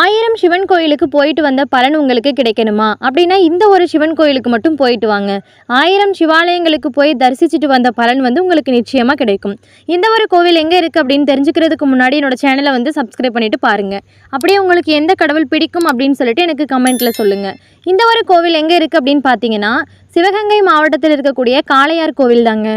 ஆயிரம் சிவன் கோயிலுக்கு போயிட்டு வந்த பலன் உங்களுக்கு கிடைக்கணுமா? அப்படின்னா இந்த ஒரு சிவன் கோயிலுக்கு மட்டும் போயிட்டு வாங்க. ஆயிரம் சிவாலயங்களுக்கு போய் தரிசிச்சுட்டு வந்த பலன் வந்து உங்களுக்கு நிச்சயமாக கிடைக்கும். இந்த ஒரு கோவில் எங்கே இருக்குது அப்படின்னு தெரிஞ்சுக்கிறதுக்கு முன்னாடி என்னோட சேனலை வந்து சப்ஸ்கிரைப் பண்ணிட்டு பாருங்க. அப்படியே உங்களுக்கு எந்த கடவுள் பிடிக்கும் அப்படின்னு சொல்லிட்டு எனக்கு கமெண்ட்டில் சொல்லுங்கள் இந்த ஒரு கோவில் எங்கே இருக்குது அப்படின்னு பார்த்தீங்கன்னா சிவகங்கை மாவட்டத்தில் இருக்கக்கூடிய காளையார் கோவில் தாங்க.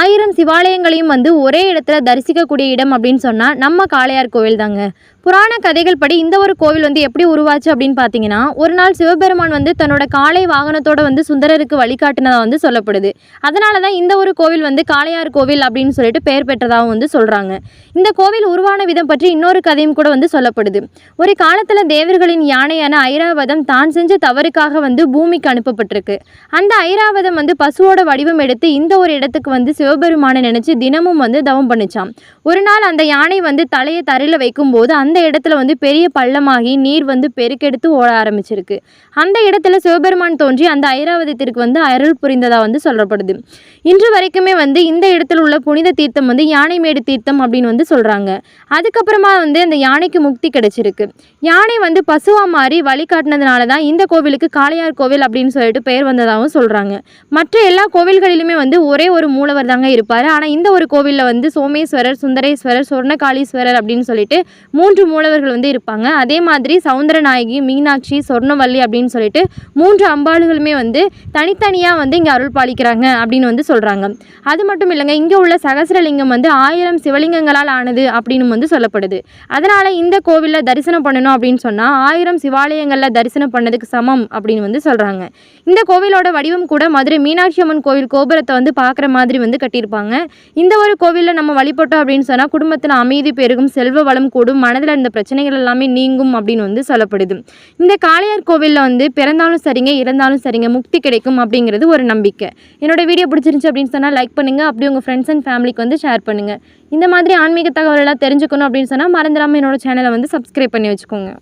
ஆயிரம் சிவாலயங்களையும் வந்து ஒரே இடத்துல தரிசிக்கக்கூடிய இடம் அப்படின்னு சொன்னால் நம்ம காளையார் கோவில் தாங்க. புராண கதைகள் படி இந்த ஒரு கோவில் வந்து எப்படி உருவாச்சு அப்படின்னு பார்த்தீங்கன்னா ஒரு நாள் சிவபெருமான் வந்து தன்னோட காளை வாகனத்தோட வந்து சுந்தரருக்கு வழிகாட்டினதாக வந்து சொல்லப்படுது. அதனால தான் இந்த ஒரு கோவில் வந்து காளையார் கோவில் அப்படின்னு சொல்லிட்டு பெயர் பெற்றதாகவும் வந்து சொல்கிறாங்க இந்த கோவில் உருவான விதம் பற்றி இன்னொரு கதையும் கூட வந்து சொல்லப்படுது. ஒரு காலத்தில் தேவர்களின் யானையான ஐராவதம் தான் செஞ்ச தவறுக்காக வந்து பூமிக்கு அனுப்பப்பட்டிருக்கு. அந்த ஐராவதம் வந்து பசுவோட வடிவம் எடுத்து இந்த ஒரு இடத்துக்கு வந்து சிவபெருமானை நினச்சி தினமும் வந்து தவம் பண்ணிச்சான் ஒரு நாள் அந்த யானை வந்து தலையை தரையில் வைக்கும்போது அந்த இடத்துல வந்து பெரிய பள்ளமாகி நீர் வந்து பெருக்கெடுத்து ஓட ஆரம்பிச்சிருக்கு. அந்த இடத்துல சிவபெருமான் தோன்றி அந்த ஐராவதத்திற்கு வந்து அருள் புரிந்ததாக வந்து சொல்லப்படுது. இன்று வரைக்குமே வந்து இந்த இடத்துல உள்ள புனித தீர்த்தம் வந்து யானைமேடு தீர்த்தம் அப்படின்னு வந்து சொல்கிறாங்க அதுக்கப்புறமா வந்து அந்த யானைக்கு முக்தி கிடைச்சிருக்கு. யானை வந்து பசுவாக மாறி வழிகாட்டினதுனால தான் இந்த கோவிலுக்கு காளையார் கோவில் அப்படின்னு சொல்லிட்டு பெயர் வந்ததாகவும் சொல்கிறாங்க மற்ற எல்லா கோவில்களிலுமே வந்து ஒரே ஒரு மூலவர் தாங்க இருப்பார். ஆனால் இந்த ஒரு கோவிலில் வந்து சோமேஸ்வரர் சுந்தரேஸ்வரர் சொர்ணகாளீஸ்வரர் அப்படின்னு சொல்லிட்டு மூன்று மூலவர்கள் வந்து இருப்பாங்க. அதே மாதிரி சவுந்தரநாயகி மீனாட்சி சொர்ணவல்லி அப்படின்னு சொல்லிட்டு மூன்று அம்பாளுகளுமே வந்து தனித்தனியாக வந்து இங்கே அருள் பாலிக்கிறாங்க அப்படின்னு வந்து சொல்கிறாங்க அது மட்டும் இல்லைங்க இங்கே உள்ள சகசரலிங்கம் வந்து ஆயிரம் சிவலிங்கங்களால் ஆனது அப்படின்னு வந்து சொல்லப்படுது. அதனால் இந்த கோவிலில் தரிசனம் பண்ணணும் அப்படின்னு சொன்னால் ஆயிரம் சிவாலயங்களில் தரிசனம் பண்ணதுக்கு சமம் அப்படின்னு வந்து சொல்கிறாங்க இந்த கோவிலோட வடிவம் கூட மதுரை மீனாட்சி அம்மன் கோவில் கோபுரத்தை வந்து பார்க்குற மாதிரி வந்து கட்டியிருப்பாங்க. இந்த ஒரு கோவிலில் நம்ம வழிபட்டோம் அப்படின்னு சொன்னால் குடும்பத்தில் அமைதி பெருகும் செல்வ வளம் கூடும் மனதில் இருந்த பிரச்சனைகள் எல்லாமே நீங்கும் அப்படின்னு வந்து சொல்லப்படுது. இந்த காளையார் கோவிலில் வந்து பிறந்தாலும் சரிங்க இறந்தாலும் சரிங்க முக்தி கிடைக்கும் அப்படிங்கிறது ஒரு நம்பிக்கை. என்னோட வீடியோ பிடிச்சிருந்துச்சு அப்படின்னு சொன்னால் லைக் பண்ணுங்கள் அப்படி உங்கள் ஃப்ரெண்ட்ஸ் அண்ட் ஃபேமிலிக்கு வந்து ஷேர் பண்ணுங்கள் இந்த மாதிரி ஆன்மீக தகவல் எல்லாம் தெரிஞ்சுக்கணும் அப்படின்னு சொன்னால் மறந்துடாமல் என்னோட சேனலை வந்து சப்ஸ்கிரைப் பண்ணி வச்சுக்கோங்க.